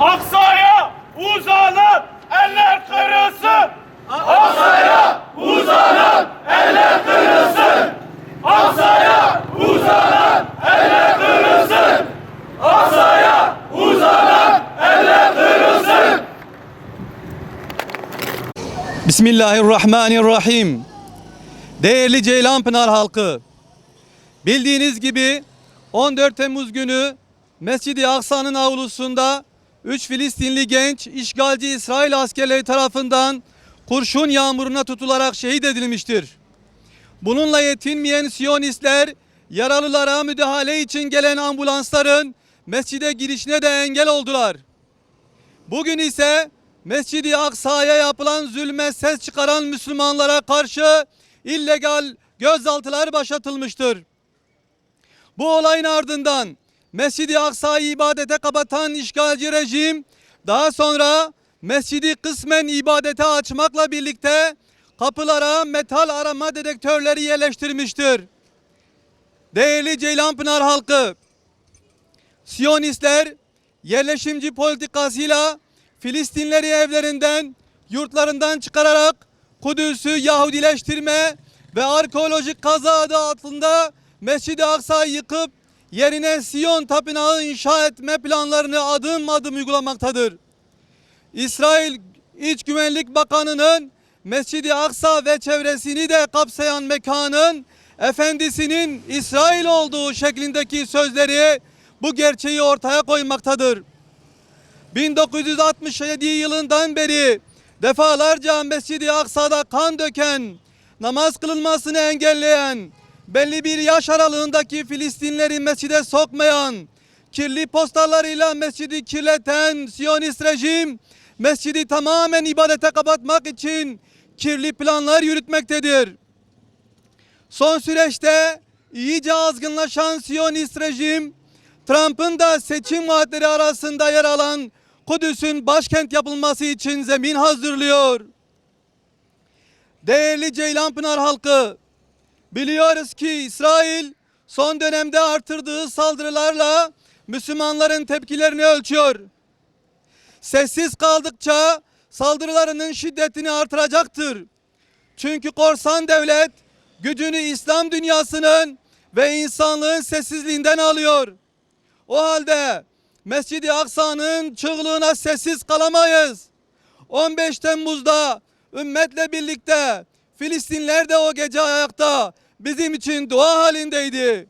Aksa'ya uzanan eller kırılsın. Aksa'ya uzanan eller kırılsın. Aksa'ya uzanan eller kırılsın. Aksa'ya uzanan eller kırılsın. Bismillahirrahmanirrahim. Değerli Ceylanpınar halkı, bildiğiniz gibi 14 Temmuz günü Mescid-i Aksa'nın avlusunda 3 Filistinli genç işgalci İsrail askerleri tarafından kurşun yağmuruna tutularak şehit edilmiştir. Bununla yetinmeyen Siyonistler yaralılara müdahale için gelen ambulansların mescide girişine de engel oldular. Bugün ise Mescid-i Aksa'ya yapılan zulme ses çıkaran Müslümanlara karşı illegal gözaltılar başlatılmıştır. Bu olayın ardından Mescid-i Aksa'yı ibadete kapatan işgalci rejim daha sonra mescidi kısmen ibadete açmakla birlikte kapılara metal arama dedektörleri yerleştirmiştir. Değerli Ceylanpınar halkı, Siyonistler yerleşimci politikasıyla Filistinleri evlerinden, yurtlarından çıkararak Kudüs'ü Yahudileştirme ve arkeolojik kaza adı altında Mescid-i Aksa'yı yıkıp yerine Siyon tapınağı inşa etme planlarını adım adım uygulamaktadır. İsrail İç Güvenlik Bakanı'nın Mescid-i Aksa ve çevresini de kapsayan mekanın efendisinin İsrail olduğu şeklindeki sözleri bu gerçeği ortaya koymaktadır. 1967 yılından beri defalarca Mescid-i Aksa'da kan döken, namaz kılınmasını engelleyen, belli bir yaş aralığındaki Filistinleri mescide sokmayan, kirli postalarıyla mescidi kirleten Siyonist rejim, mescidi tamamen ibadete kapatmak için kirli planlar yürütmektedir. Son süreçte iyice azgınlaşan Siyonist rejim, Trump'ın da seçim vaatleri arasında yer alan Kudüs'ün başkent yapılması için zemin hazırlıyor. Değerli Ceylanpınar halkı, biliyoruz ki İsrail son dönemde artırdığı saldırılarla Müslümanların tepkilerini ölçüyor. Sessiz kaldıkça saldırılarının şiddetini artıracaktır. Çünkü korsan devlet gücünü İslam dünyasının ve insanlığın sessizliğinden alıyor. O halde Mescid-i Aksa'nın çığlığına sessiz kalamayız. 15 Temmuz'da ümmetle birlikte Filistinler de o gece ayakta bizim için dua halindeydi.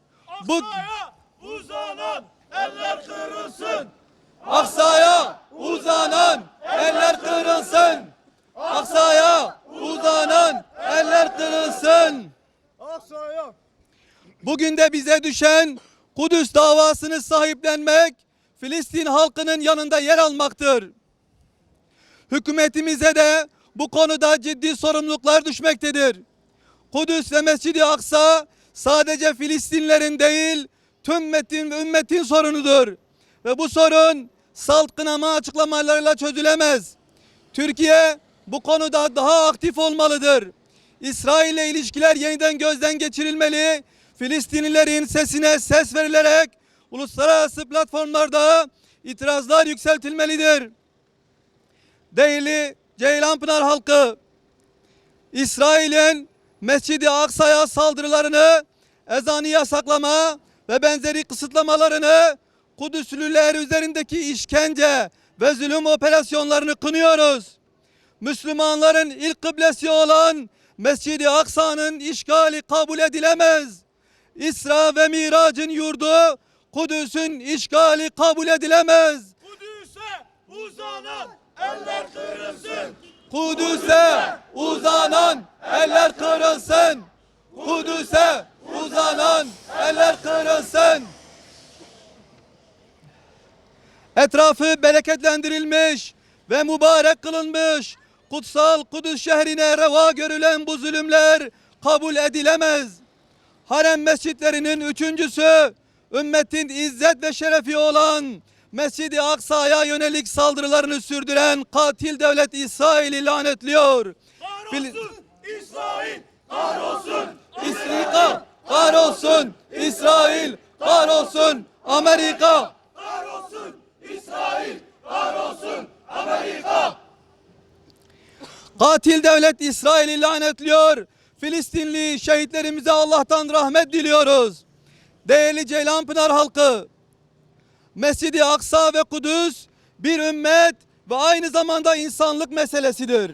Bu Aksa'ya uzanan eller kırılsın. Aksa'ya uzanan eller kırılsın. Aksa'ya uzanan eller kırılsın. Aksa'ya Bugün de bize düşen Kudüs davasını sahiplenmek, Filistin halkının yanında yer almaktır. Hükümetimize de bu konuda ciddi sorumluluklar düşmektedir. Kudüs ve Mescid-i Aksa sadece Filistinlerin değil, tüm ümmetin, ümmetin sorunudur. Ve bu sorun salt kınama açıklamalarıyla çözülemez. Türkiye bu konuda daha aktif olmalıdır. İsrail ile ilişkiler yeniden gözden geçirilmeli. Filistinlilerin sesine ses verilerek uluslararası platformlarda itirazlar yükseltilmelidir. Değerli Ceylanpınar halkı, İsrail'in Mescid-i Aksa'ya saldırılarını, ezanı yasaklama ve benzeri kısıtlamalarını, Kudüslüler üzerindeki işkence ve zulüm operasyonlarını kınıyoruz. Müslümanların ilk kıblesi olan Mescid-i Aksa'nın işgali kabul edilemez. İsra ve Mirac'ın yurdu Kudüs'ün işgali kabul edilemez. Kudüs'e uzanan eller kırılsın. Kudüs'e uzanan eller kırılsın. Kudüs'e uzanan eller kırılsın. Etrafı bereketlendirilmiş ve mübarek kılınmış kutsal Kudüs şehrine reva görülen bu zulümler kabul edilemez. harem mescitlerinin üçüncüsü, ümmetin izzet ve şerefi olan Mescid-i Aksa'ya yönelik saldırılarını sürdüren katil devlet İsrail'i lanetliyor. Kahrolsun İsrail. Kahrolsun. İsrika kahrolsun, İsrail kahrolsun, Amerika Kahrolsun İsrail. Kahrolsun Amerika. Katil devlet İsrail'i lanetliyor. Filistinli şehitlerimize Allah'tan rahmet diliyoruz. Değerli Ceylanpınar halkı, Mescid-i Aksa ve Kudüs bir ümmet ve aynı zamanda insanlık meselesidir.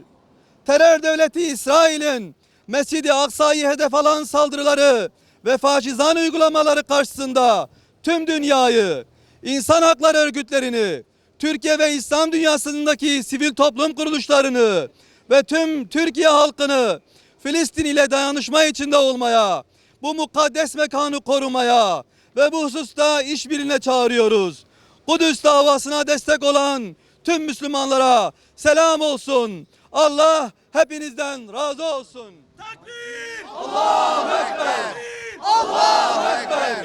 Terör devleti İsrail'in Mescid-i Aksa'yı hedef alan saldırıları ve faşizan uygulamaları karşısında tüm dünyayı, insan hakları örgütlerini, Türkiye ve İslam dünyasındaki sivil toplum kuruluşlarını ve tüm Türkiye halkını Filistin ile dayanışma içinde olmaya, bu mukaddes mekanı korumaya ve bu hususta işbirliğine çağırıyoruz. Kudüs davasına destek olan tüm Müslümanlara selam olsun. Allah hepinizden razı olsun. Takbir! Allahu Ekber! Allahu Ekber!